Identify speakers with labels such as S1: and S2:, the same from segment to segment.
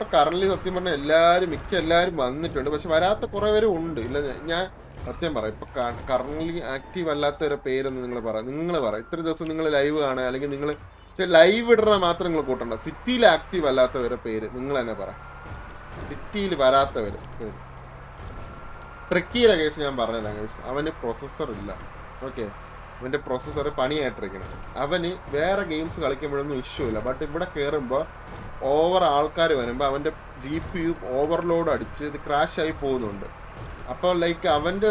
S1: ഇപ്പൊ കറന്റ് സത്യം പറഞ്ഞാൽ എല്ലാരും മിക്ക എല്ലാരും വന്നിട്ടുണ്ട്. പക്ഷെ വരാത്ത കുറെ പേരും ഉണ്ട്. ഇല്ല ഞാൻ- സത്യം പറയാം. ഇപ്പൊ കറന്റ് ആക്റ്റീവ് അല്ലാത്തവരെ പേരൊന്ന് നിങ്ങൾ പറ നിങ്ങൾ പറ. ഇത്ര ദിവസം നിങ്ങൾ ലൈവ് കാണുക അല്ലെങ്കിൽ നിങ്ങൾ ലൈവ് ഇടണ മാത്രം നിങ്ങൾ കൂട്ടണ്ട. സിറ്റിയിൽ ആക്റ്റീവ് അല്ലാത്തവരുടെ പേര് നിങ്ങൾ തന്നെ പറ. സിറ്റിയിൽ വരാത്തവര് ട്രിക്കിയുടെ കേസ് ഞാൻ പറഞ്ഞുതരാം കേസ് അവന് പ്രൊസസ്സർ ഇല്ല. ഓക്കെ അവന്റെ പ്രൊസസ്സർ പണിയായിട്ടിരിക്കണം അവന് വേറെ ഗെയിംസ് കളിക്കുമ്പോഴൊന്നും ഇഷ്യൂ ഇല്ല. ബട്ട് ഇവിടെ കയറുമ്പോൾ ഓവർ ആൾക്കാർ വരുമ്പോൾ അവന്റെ ജി പി യു ഓവർലോഡ് അടിച്ച് ഇത് ക്രാഷായി പോകുന്നുണ്ട്. അപ്പോൾ ലൈക്ക് അവന്റെ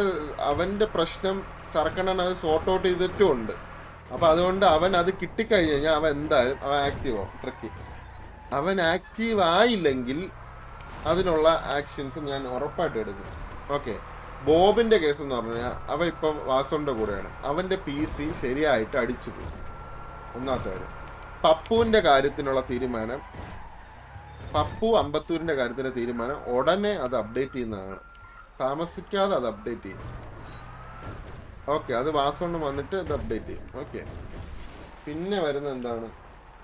S1: അവന്റെ പ്രശ്നം സർക്കണ്ണൻ അത് സോർട്ട് ഔട്ട് ചെയ്തിട്ടും ഉണ്ട്. അപ്പോൾ അതുകൊണ്ട് അവൻ അത് കിട്ടിക്കഴിഞ്ഞ് കഴിഞ്ഞാൽ അവൻ എന്തായാലും അവൻ ആക്റ്റീവ് ആവും. ട്രിക്കി അവൻ ആക്റ്റീവ് ആയില്ലെങ്കിൽ അതിനുള്ള ആക്ഷൻസ് ഞാൻ ഉറപ്പായിട്ട് എടുക്കും. ഓക്കെ ബോബിന്റെ കേസ് എന്ന് പറഞ്ഞാൽ അവ ഇപ്പം വാസുവിന്റെ കൂടെയാണ്. അവന്റെ പി സി ശരിയായിട്ട് അടിച്ചു പോയി. ഒന്നാമത്തെ കാര്യം. പപ്പുവിന്റെ കാര്യത്തിനുള്ള തീരുമാനം പപ്പു അമ്പത്തൂരിന്റെ കാര്യത്തിന്റെ തീരുമാനം ഉടനെ അത് അപ്ഡേറ്റ് ചെയ്യുന്നതാണ്. താമസിക്കാതെ അത് അപ്ഡേറ്റ് ചെയ്യും. ഓക്കെ അത് വാസുകൊണ്ട് വന്നിട്ട് അത് അപ്ഡേറ്റ് ചെയ്യും. ഓക്കെ പിന്നെ വരുന്ന എന്താണ്?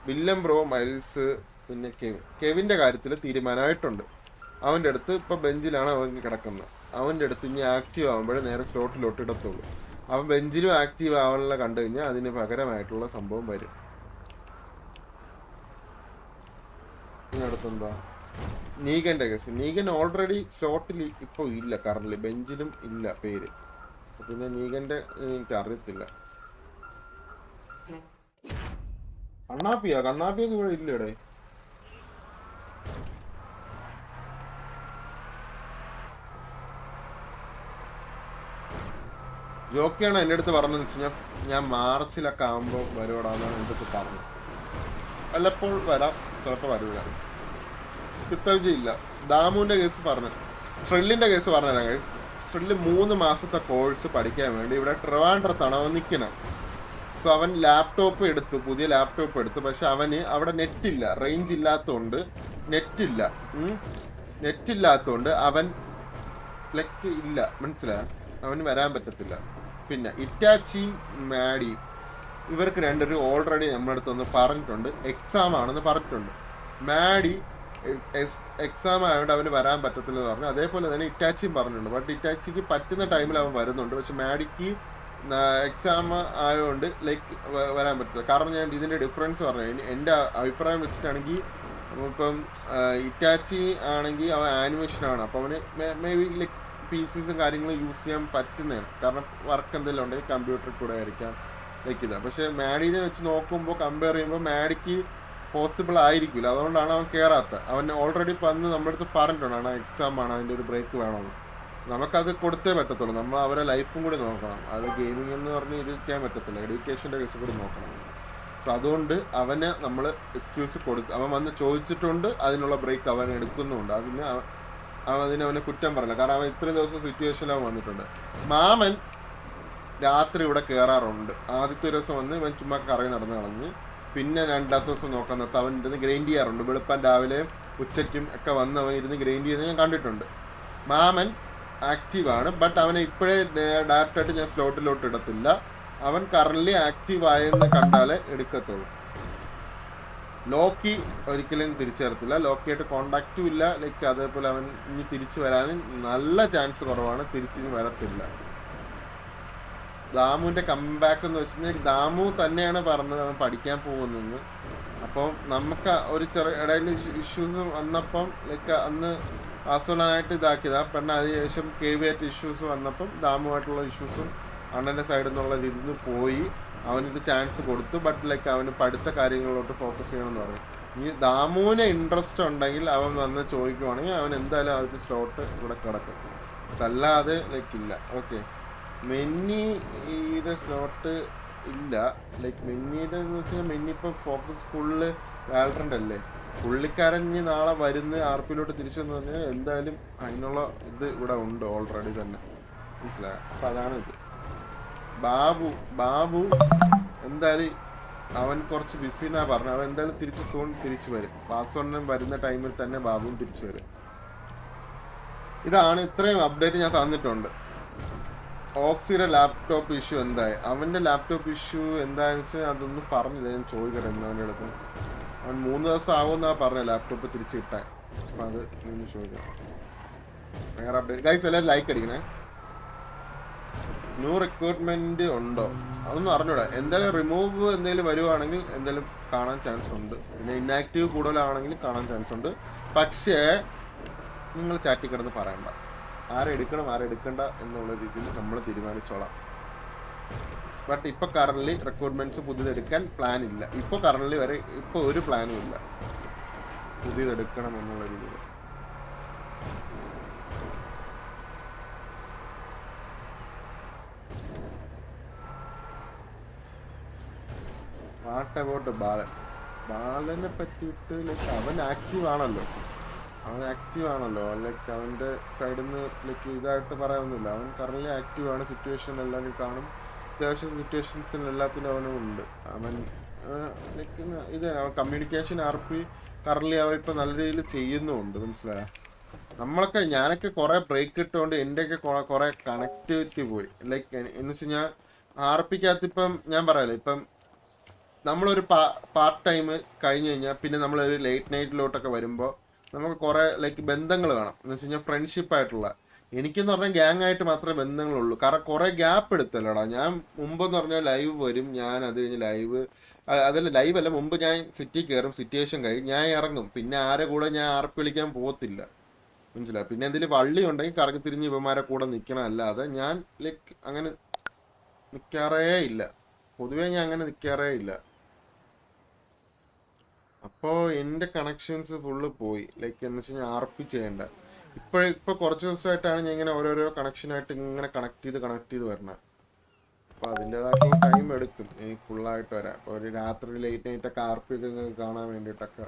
S1: വില്യം ബ്രോ മൈൽസ് പിന്നെ കെവിൻ കെവിന്റെ കാര്യത്തിൽ തീരുമാനമായിട്ടുണ്ട്. അവന്റെ അടുത്ത് ഇപ്പൊ ബെഞ്ചിലാണ് അവൻ കിടക്കുന്നത്. അവന്റെ അടുത്ത് ഇനി ആക്റ്റീവ് ആകുമ്പോഴേ നേരെ സ്ലോട്ടിലോട്ട് ഇടത്തുള്ളൂ അവൻ ബെഞ്ചിലും ആക്റ്റീവ് ആവാനുള്ള കണ്ടു കഴിഞ്ഞാൽ അതിന് പകരമായിട്ടുള്ള സംഭവം വരും. അടുത്തെന്താ? നീഗന്റെ കേസ് നീഗൻ ഓൾറെഡി സ്ലോട്ടിൽ ഇപ്പോൾ ഇല്ല കറണ്ട് ബെഞ്ചിലും ഇല്ല പേര്. പിന്നെ നീഗന്റെ എനിക്ക് അറിയത്തില്ല. കണ്ണാപ്പിയാ? കണ്ണാപ്പിയൊക്കെ ഇവിടെ ഇല്ലടേ. ജോക്കിയാണ് എന്റെ അടുത്ത് പറഞ്ഞതെന്ന് വെച്ച് കഴിഞ്ഞാൽ ഞാൻ മാർച്ചിലൊക്കെ ആകുമ്പോൾ വരുവാടാന്നാണ് എന്റെ അടുത്ത് പറഞ്ഞത്. ചിലപ്പോൾ വരാം ചിലപ്പോൾ വരൂല. കിത്തൽജി ഇല്ല ദാമുവിന്റെ കേസ് പറഞ്ഞു ശ്രില്ലിന്റെ കേസ് പറഞ്ഞുതരാം കേസ് ശ്രില്ല് മൂന്ന് മാസത്തെ കോഴ്സ് പഠിക്കാൻ വേണ്ടി ഇവിടെ ട്രിവാൻഡ്രത്താണ് അവൻ നിൽക്കുന്നത് സോ അവൻ ലാപ്ടോപ്പ് എടുത്തു പുതിയ ലാപ്ടോപ്പ് എടുത്തു. പക്ഷെ അവന് അവിടെ നെറ്റ് ഇല്ല റേഞ്ച് ഇല്ലാത്തതുകൊണ്ട് നെറ്റ് ഇല്ല നെറ്റ് ഇല്ലാത്തതുകൊണ്ട് അവൻ ലക്ക് ഇല്ല. മനസ്സിലായ? അവന് വരാൻ പറ്റത്തില്ല. പിന്നെ ഇറ്റാച്ചിയും മാഡിയും ഇവർക്ക് രണ്ടുപേരും ഓൾറെഡി നമ്മുടെ അടുത്ത് ഒന്ന് പറഞ്ഞിട്ടുണ്ട്. എക്സാം ആണെന്ന് പറഞ്ഞിട്ടുണ്ട്. മാഡി എക്സാം ആയതുകൊണ്ട് അവന് വരാൻ പറ്റത്തില്ല എന്ന് പറഞ്ഞു. അതേപോലെ തന്നെ ഇറ്റാച്ചിയും പറഞ്ഞിട്ടുണ്ട്. ബട്ട് ഇറ്റാച്ചിക്ക് പറ്റുന്ന ടൈമിൽ അവൻ വരുന്നുണ്ട്. പക്ഷെ മാഡിക്ക് എക്സാം ആയതുകൊണ്ട് ലൈക്ക് വരാൻ പറ്റില്ല കാരണം ഞാൻ ഇതിന്റെ ഡിഫറൻസ് പറഞ്ഞു കഴിഞ്ഞാൽ എന്റെ അഭിപ്രായം വെച്ചിട്ടാണെങ്കിൽ ഇപ്പം ഇറ്റാച്ചി ആണെങ്കിൽ അവൻ ആനിമേഷനാണ് അപ്പോൾ അവന് മേ ബി ലൈക്ക് പി സിസും കാര്യങ്ങളും യൂസ് ചെയ്യാൻ പറ്റുന്നതാണ്. കാരണം വർക്ക് എന്തെങ്കിലും ഉണ്ടെങ്കിൽ കമ്പ്യൂട്ടറിൽ കൂടെ ആയിരിക്കാം. ലൈക്ക് ഇത്. പക്ഷേ മാഡിനെ വെച്ച് നോക്കുമ്പോൾ കമ്പയർ ചെയ്യുമ്പോൾ മാഡിക്ക് പോസിബിൾ ആയിരിക്കില്ല അതുകൊണ്ടാണ് അവൻ കയറാത്ത അവൻ ഓൾറെഡി വന്ന് നമ്മുടെ അടുത്ത് പറഞ്ഞിട്ടുണ്ട് എക്സാം ആണ് അതിന്റെ ഒരു ബ്രേക്ക് വേണമെന്ന് നമുക്കത് കൊടുത്തേ പറ്റത്തുള്ളൂ. നമ്മൾ അവരെ ലൈഫും കൂടി നോക്കണം. അത് ഗെയിമിംഗ് എന്ന് പറഞ്ഞ് ഇരിക്കാൻ പറ്റത്തില്ല. എഡ്യൂക്കേഷന്റെ കേസ് കൂടി നോക്കണം. സോ അതുകൊണ്ട് അവനെ നമ്മൾ എക്സ്ക്യൂസ് കൊടുത്ത് അവൻ വന്ന് ചോദിച്ചിട്ടുണ്ട് അതിനുള്ള ബ്രേക്ക് അവൻ എടുക്കുന്നുണ്ട്. അതിന് അതിന് അവനെ കുറ്റം പറയില്ല കാരണം അവൻ ഇത്രയും ദിവസം സിറ്റുവേഷനിൽ അവൻ വന്നിട്ടുണ്ട്. മാമൻ രാത്രി ഇവിടെ കയറാറുണ്ട് ആദ്യത്തെ ദിവസം വന്ന് ഇവൻ ചുമ്മാ കറങ്ങി നടന്ന് കളഞ്ഞ് പിന്നെ രണ്ടാമത്തെ ദിവസം നോക്കാൻ അവൻ ഇരുന്ന് ഗ്രൈൻഡ് ചെയ്യാറുണ്ട്. വെളുപ്പം രാവിലെ ഉച്ചയ്ക്കും ഒക്കെ വന്ന് അവൻ ഇരുന്ന് ഗ്രൈൻഡ് ചെയ്യുന്നത് ഞാൻ കണ്ടിട്ടുണ്ട്. മാമൻ ആക്റ്റീവാണ് ബട്ട് അവനെ ഇപ്പോഴേ ഡയറക്റ്റായിട്ട് ഞാൻ സ്ലോട്ടിലോട്ട് ഇടത്തില്ല. അവൻ കറന്റ് ആക്റ്റീവ് ആയെന്ന് കണ്ടാലേ എടുക്കത്തുള്ളൂ. ലോക്കി ഒരിക്കലും തിരിച്ചേർത്തില്ല. ലോക്കിയായിട്ട് കോണ്ടാക്റ്റും ഇല്ല. ലൈക്ക് അതേപോലെ അവൻ ഇനി തിരിച്ചു വരാനും നല്ല ചാൻസ് കുറവാണ്. തിരിച്ചു വരത്തില്ല. ദാമുവിന്റെ കംബാക്ക് എന്ന് വെച്ച് കഴിഞ്ഞാൽ ദാമു തന്നെയാണ് പറഞ്ഞത് അവൻ പഠിക്കാൻ പോകുന്നതെന്ന് അപ്പം നമുക്ക് ഒരു ചെറിയ ഇടയിൽ ഇഷ്യൂസ് വന്നപ്പം ലൈക്ക് അന്ന് ആസോളായിട്ട് ഇതാക്കിയത്. ആ പെണ്ണ് അതിനുശേഷം കെ വി ആയിട്ട് ഇഷ്യൂസ് വന്നപ്പം ദാമുമായിട്ടുള്ള ഇഷ്യൂസും അണ്ണന്റെ സൈഡിൽ നിന്നുള്ള രീതിയിൽ പോയി. അവനിത് ചാൻസ് കൊടുത്തു ബട്ട് ലൈക്ക് അവന് പഠിത്ത കാര്യങ്ങളിലോട്ട് ഫോക്കസ് ചെയ്യണമെന്ന് പറഞ്ഞു. ഈ ദാമുവിന് ഇൻട്രസ്റ്റ് ഉണ്ടെങ്കിൽ അവൻ വന്ന് ചോദിക്കുവാണെങ്കിൽ അവൻ എന്തായാലും അവർക്ക് സ്ലോട്ട് ഇവിടെ കിടക്കും. അതല്ലാതെ ലൈക്ക് ഇല്ല. ഓക്കെ മെന്നിയുടെ സ്ലോട്ട് ഇല്ല. ലൈക്ക് മെന്നിയുടെ എന്ന് വെച്ചാൽ മെന്നി ഇപ്പം ഫോക്കസ് ഫുള്ള് വാലറന്റ് അല്ലേ? പുള്ളിക്കാരൻ ഇനി നാളെ വരുന്ന ആർ പിയിലോട്ട് തിരിച്ചു വന്നു പറഞ്ഞാൽ എന്തായാലും അതിനുള്ള ഇത് ഇവിടെ ഉണ്ട് ഓൾറെഡി തന്നെ. മനസ്സിലായോ? അപ്പം അതാണ് ഇത്. ബാബു ബാബു എന്തായാലും അവൻ കുറച്ച് ബിസി എന്നാ പറഞ്ഞു. അവൻ എന്തായാലും തിരിച്ച് സൂൺ തിരിച്ചു വരും. പാസ്വേഡിനും വരുന്ന ടൈമിൽ തന്നെ ബാബുവും തിരിച്ചു വരും. ഇതാണ് ഇത്രയും അപ്ഡേറ്റ് ഞാൻ തന്നിട്ടുണ്ട്. ഓക്സിയുടെ ലാപ്ടോപ്പ് ഇഷ്യൂ എന്തായി? അവന്റെ ലാപ്ടോപ്പ് ഇഷ്യൂ എന്തായെന്ന് വെച്ചാൽ അതൊന്നും പറഞ്ഞില്ല. ഞാൻ ചോദിക്കട്ടെ അവന്റെ അടുത്ത്. അവൻ മൂന്ന് ദിവസം ആവുമെന്നാ പറഞ്ഞത് ലാപ്ടോപ്പ് തിരിച്ചു കിട്ടാൻ. അപ്പം അത് ചോദിക്കാം. വേറെ അപ്ഡേറ്റ് ഗൈസ് എല്ലാവരും ലൈക്ക് അടിക്കണേ. ന്യൂ റിക്രൂട്ട്മെന്റ് ഉണ്ടോ? അതൊന്നും അറിഞ്ഞൂടാ. എന്തായാലും റിമൂവ് എന്തെങ്കിലും വരുവാണെങ്കിൽ എന്തെങ്കിലും കാണാൻ ചാൻസ് ഉണ്ട്. പിന്നെ ഇന്നാക്റ്റീവ് കൂടുതലാണെങ്കിൽ കാണാൻ ചാൻസ് ഉണ്ട്. പക്ഷേ നിങ്ങൾ ചാറ്റി കിടന്ന് പറയണ്ട. ആരെടുക്കണം ആരെടുക്കണ്ട എന്നുള്ള രീതിയിൽ നമ്മൾ തീരുമാനിച്ചോളാം. ബട്ട് ഇപ്പൊ കറന്റ് റിക്രൂട്ട്മെന്റ്സ് പുതിയതെടുക്കാൻ പ്ലാൻ ഇല്ല. ഇപ്പൊ കറന്റ് വരെ ഇപ്പൊ ഒരു പ്ലാനും ഇല്ല. പുതിയതെടുക്കണം എന്നുള്ള രീതിയിൽ. വാട്ട് അബൌട്ട് ബാലൻ ബാലനെ പറ്റിയിട്ട് ലൈക്ക് അവൻ ആക്റ്റീവ് ആണല്ലോ. അവൻ ആക്റ്റീവ് ആണല്ലോ. ലൈക്ക് അവന്റെ സൈഡിൽ നിന്ന് ലൈക്ക് ഇതായിട്ട് പറയാനൊന്നുമില്ല. അവൻ കറന്റ് ആക്റ്റീവ് ആണ്. സിറ്റുവേഷൻ എല്ലാം കാണും. അത്യാവശ്യം സിറ്റുവേഷൻസിൽ എല്ലാത്തിനും അവനും ഉണ്ട്. അവൻ ലൈക്ക് ഇത് കമ്മ്യൂണിക്കേഷൻ ആർ പി അവ അവൻ ഇപ്പം നല്ല രീതിയിൽ ചെയ്യുന്നുമുണ്ട്. മനസ്സിലായ? നമ്മളൊക്കെ ഞാനൊക്കെ കുറേ ബ്രേക്ക് ഇട്ടുകൊണ്ട് എന്റെയൊക്കെ കുറേ കണക്ടിവിറ്റി പോയി. ലൈക്ക് എന്ന് വെച്ച് കഴിഞ്ഞാൽ ആർ പിക്കകത്ത് ഇപ്പം ഞാൻ പറയാലോ ഇപ്പം നമ്മളൊരു പാ പാർട്ട് ടൈം കഴിഞ്ഞ് കഴിഞ്ഞാൽ പിന്നെ നമ്മളൊരു ലേറ്റ് നൈറ്റിലോട്ടൊക്കെ വരുമ്പോൾ നമുക്ക് കുറേ ലൈക്ക് ബന്ധങ്ങൾ വേണം. എന്ന് വെച്ച് കഴിഞ്ഞാൽ ഫ്രണ്ട്ഷിപ്പ് ആയിട്ടുള്ള. എനിക്കെന്ന് പറഞ്ഞാൽ ഗ്യാങ് ആയിട്ട് മാത്രമേ ബന്ധങ്ങളുള്ളൂ. കാരണം കുറേ ഗ്യാപ്പ് എടുത്തല്ലോടാ. ഞാൻ മുമ്പെന്ന് പറഞ്ഞാൽ ലൈവ് വരും ഞാൻ അത് കഴിഞ്ഞ് ലൈവ് അതല്ല ലൈവ് അല്ല മുമ്പ് ഞാൻ സിറ്റി കയറും സിറ്റുവേഷൻ കഴിയും ഞാൻ ഇറങ്ങും. പിന്നെ ആരെ കൂടെ ഞാൻ ആർപ്പ് വിളിക്കാൻ പോകത്തില്ല മനസ്സിലായി? പിന്നെ എന്തെങ്കിലും വള്ളി ഉണ്ടെങ്കിൽ കറങ്ങി തിരിഞ്ഞ് ഇവന്മാരെ കൂടെ നിൽക്കണം അല്ലാതെ ഞാൻ ലൈക്ക് അങ്ങനെ നിൽക്കാറേ ഇല്ല. പൊതുവേ ഞാൻ അങ്ങനെ നിൽക്കാറേ ഇല്ല. അപ്പോൾ എന്റെ കണക്ഷൻസ് ഫുള്ള് പോയി. ലൈക്ക് എന്ന് വെച്ച് കഴിഞ്ഞാൽ ആർ പി ചെയ്യേണ്ട. ഇപ്പോൾ ഇപ്പോൾ കുറച്ച് ദിവസമായിട്ടാണ് ഞാൻ ഇങ്ങനെ ഓരോരോ കണക്ഷനായിട്ട് ഇങ്ങനെ കണക്ട് ചെയ്ത് കണക്ട് ചെയ്ത് വരണം. അപ്പോൾ അതിന്റെതായിട്ടുള്ള ടൈം എടുക്കും. എനിക്ക് ഫുള്ളായിട്ട് വരാം അപ്പോൾ ഒരു രാത്രി ലേറ്റ് നൈറ്റൊക്കെ ആർ പി ഒക്കെ കാണാൻ വേണ്ടിയിട്ടൊക്കെ.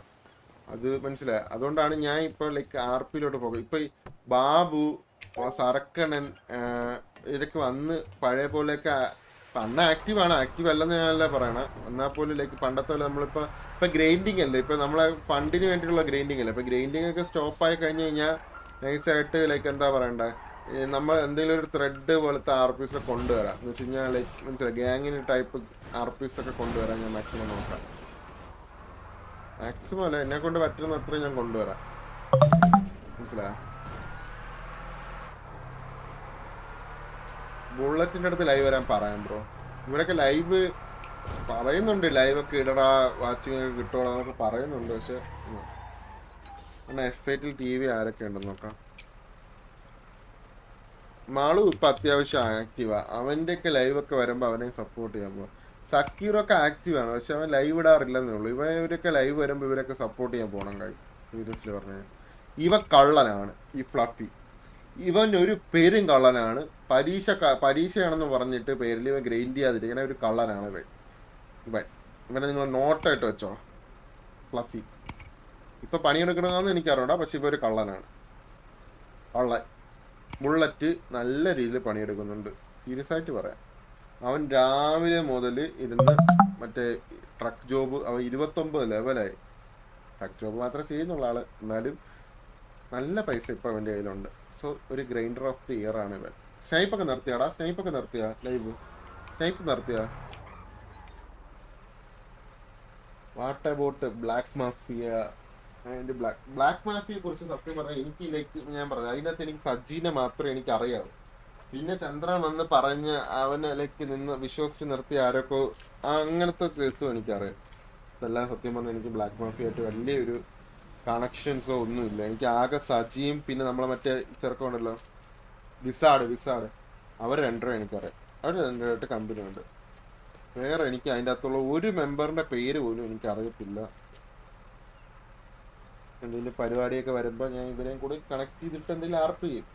S1: അത് മനസ്സിലായി? അതുകൊണ്ടാണ് ഞാൻ ഇപ്പോൾ ലൈക്ക് ആർ പിയിലോട്ട് പോകും ഇപ്പോൾ ഈ ബാബു സറക്കണൻ ഇതൊക്കെ വന്ന് പഴയ പോലെയൊക്കെ ഇപ്പൊ അന്ന് ആക്റ്റീവ് ആണ്. ആക്റ്റീവ് അല്ലെന്ന് ഞാനല്ല പറയണേ. എന്നാൽ പോലും ലൈക്ക് പണ്ടത്തെ പോലെ നമ്മളിപ്പോ ഇപ്പൊ ഗ്രൈൻഡിങ് അല്ലേ? ഇപ്പൊ നമ്മളെ ഫണ്ടിന് വേണ്ടിയിട്ടുള്ള ഗ്രൈൻഡിങ് അല്ലേ? ഇപ്പൊ ഗ്രൈൻഡിങ് ഒക്കെ സ്റ്റോപ്പ് ആയി കഴിഞ്ഞു കഴിഞ്ഞാൽ നൈസായിട്ട് ലൈക്ക് എന്താ പറയണ്ടേ? നമ്മൾ എന്തെങ്കിലും ഒരു ത്രെഡ് പോലത്തെ ആർ പി ഒക്കെ കൊണ്ടുവരാം. എന്ന് വെച്ച് കഴിഞ്ഞാൽ ലൈക്ക് മനസ്സിലായി? ഗ്യാങ്ങിന് ടൈപ്പ് ആർ പി ഒക്കെ കൊണ്ടുവരാൻ ഞാൻ മാക്സിമം നോക്കാം. മാക്സിമം അല്ല എന്നെ കൊണ്ട് പറ്റുന്ന അത്രയും ഞാൻ കൊണ്ടുവരാം. മനസ്സിലാ ബുള്ളറ്റിന്റെ അടുത്ത് ലൈവ് വരാൻ പറയാം ബ്രോ ഇവരൊക്കെ ലൈവ് പറയുന്നുണ്ട് ലൈവ് ഒക്കെ ഇടടാ വാച്ചിങ് ഒക്കെ എന്നൊക്കെ പറയുന്നുണ്ട് പക്ഷെ എഫ് ഐറ്റിൽ ടി വി ആരൊക്കെ ഉണ്ടെന്ന് നോക്കാം. മാളു ഇപ്പൊ അത്യാവശ്യം ആക്റ്റീവാ അവന്റെ ഒക്കെ ലൈവ് ഒക്കെ വരുമ്പോ അവനെ സപ്പോർട്ട് ചെയ്യാൻ പോകും സക്കീറൊക്കെ ആക്റ്റീവ് ആണ് പക്ഷെ അവൻ ലൈവ് ഇടാറില്ലെന്നേ ഉള്ളൂ. ഇവ ഇവരൊക്കെ ലൈവ് വരുമ്പോ ഇവരൊക്കെ സപ്പോർട്ട് ചെയ്യാൻ പോകണം കൈ സീരിയസ്ലി പറഞ്ഞു ഇവ കള്ളനാണ് ഈ ഫ്ലഫി ഇവൻ ഒരു പേരും കള്ളനാണ്. പരീക്ഷ ക- പരീക്ഷയാണെന്ന് പറഞ്ഞിട്ട് പേരിൽ ഇവ ഗ്രൈൻഡ് ചെയ്യാതിരിക്കണ ഒരു കള്ളനാണ് ഇവൻ. ഇവൻ. ഇവനെ നിങ്ങൾ നോട്ടായിട്ട് വെച്ചോ. ഫ്ലഫി. ഇപ്പം പണിയെടുക്കണമെന്ന് എനിക്കറിയണ്ട പക്ഷെ ഇവ ഒരു കള്ളനാണ്. കള്ളൻ. ബുള്ളറ്റ് നല്ല രീതിയിൽ പണിയെടുക്കുന്നുണ്ട്. സീരിയസ് ആയിട്ട് പറയാം. അവൻ രാവിലെ മുതൽ ഇരുന്ന് മറ്റേ ട്രക്ക് ജോബ് അവൻ ഇരുപത്തൊമ്പത് ലെവലായി. ട്രക്ക് ജോബ് മാത്രം ചെയ്യുന്നുള്ള ആൾ. എന്നാലും നല്ല പൈസ ഇപ്പം അവന്റെ കയ്യിലുണ്ട്. സോ ഒരു ഗ്രൈൻഡർ ഓഫ് ദി ഇയർ ആണ് ഇവൻ. സ്നൈപ്പൊക്കെ നിർത്തിയാടാ. സ്നൈപ്പൊക്കെ നിർത്തിയാ live. Snipe നിർത്തിയാ. What about black mafia and black black മാഫിയെ കുറിച്ച് സത്യം പറഞ്ഞാൽ എനിക്ക് ലൈക്ക് ഞാൻ പറഞ്ഞു അതിനകത്ത് എനിക്ക് സജീനെ മാത്രമേ എനിക്ക് അറിയാവൂ പിന്നെ ചന്ദ്രൻ വന്ന് പറഞ്ഞ് അവനെ ലൈക്ക് നിന്ന് വിശ്വസിച്ച് നിർത്തി ആരൊക്കെ അങ്ങനത്തെ കേസും എനിക്കറിയാം. ഇതെല്ലാം സത്യം പറഞ്ഞാൽ എനിക്ക് ബ്ലാക്ക് മാഫിയായിട്ട് വലിയൊരു കണക്ഷൻസോ ഒന്നുമില്ല എനിക്ക് ആകെ സജിയും പിന്നെ നമ്മളെ മറ്റേ ചെറുക്കമുണ്ടല്ലോ വിസാഡ് വിസാഡ്. അവർ രണ്ടുപേരും എനിക്കറിയാം. അവർ രണ്ടുപേരായിട്ട് കമ്പനി ഉണ്ട്. വേറെ എനിക്ക് അതിന്റെ അകത്തുള്ള ഒരു മെമ്പറിന്റെ പേര് പോലും എനിക്ക് അറിയത്തില്ല എന്തെങ്കിലും പരിപാടിയൊക്കെ വരുമ്പോൾ ഞാൻ ഇവരെയും കൂടി കണക്ട് ചെയ്തിട്ട് എന്തെങ്കിലും ആർപ്പ് ചെയ്യും.